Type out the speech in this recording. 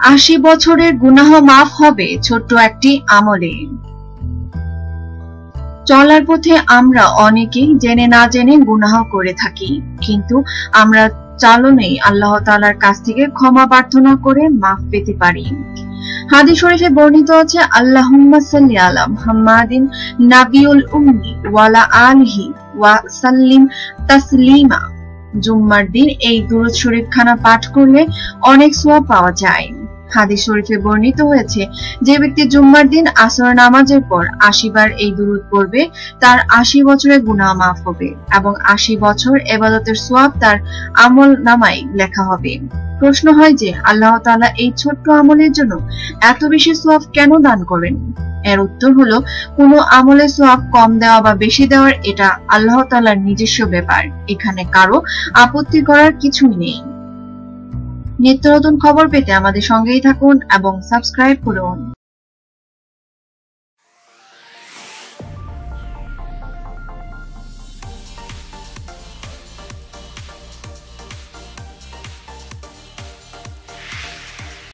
আশি বছরের গুনাহ মাফ হবে ছোট্ট একটি আমলে। চলার পথে আমরা অনেকেই জেনে না জেনে গুনাহ করে থাকি, কিন্তু আমরা চালনেই আল্লাহ তাআলার কাছ থেকে ক্ষমা প্রার্থনা করে মাফ পেতে পারি। হাদিস শরীফে বর্ণিত আছে, আল্লাহুম্মা সাল্লি আলা মুহাম্মাদিন নাবিউল উম্মি ওয়ালা আলিহি ওয়া সাল্লিম তাসলিমা। জুম্মার দিন এই দুরূদ শরীফ পাঠ করলে অনেক সওয়াব পাওয়া যায়। হাদিস শরীফে বর্ণিত হয়েছে, যে ব্যক্তি জুম্মার দিন আসর নামাজের পর আশি বার এই দুরূদ পড়বে, তার আশি বছরের গুনাহ মাফ হবে এবং আশি বছর এবাদতের সোয়াব তার আমল নামায় লেখা হবে। প্রশ্ন হয় যে, আল্লাহ তাআলা এই ছোট্ট আমলের জন্য এত বেশি সোয়াব কেন দান করেন? এর উত্তর হলো, কোনো আমলে সোয়াব কম দেওয়া বা বেশি দেওয়ার এটা আল্লাহ তাআলার নিজস্ব ব্যাপার। এখানে কারও আপত্তি করার কিছুই নেই। নিত্য নতুন খবর পেতে আমাদের সঙ্গেই থাকুন এবং সাবস্ক্রাইব করুন।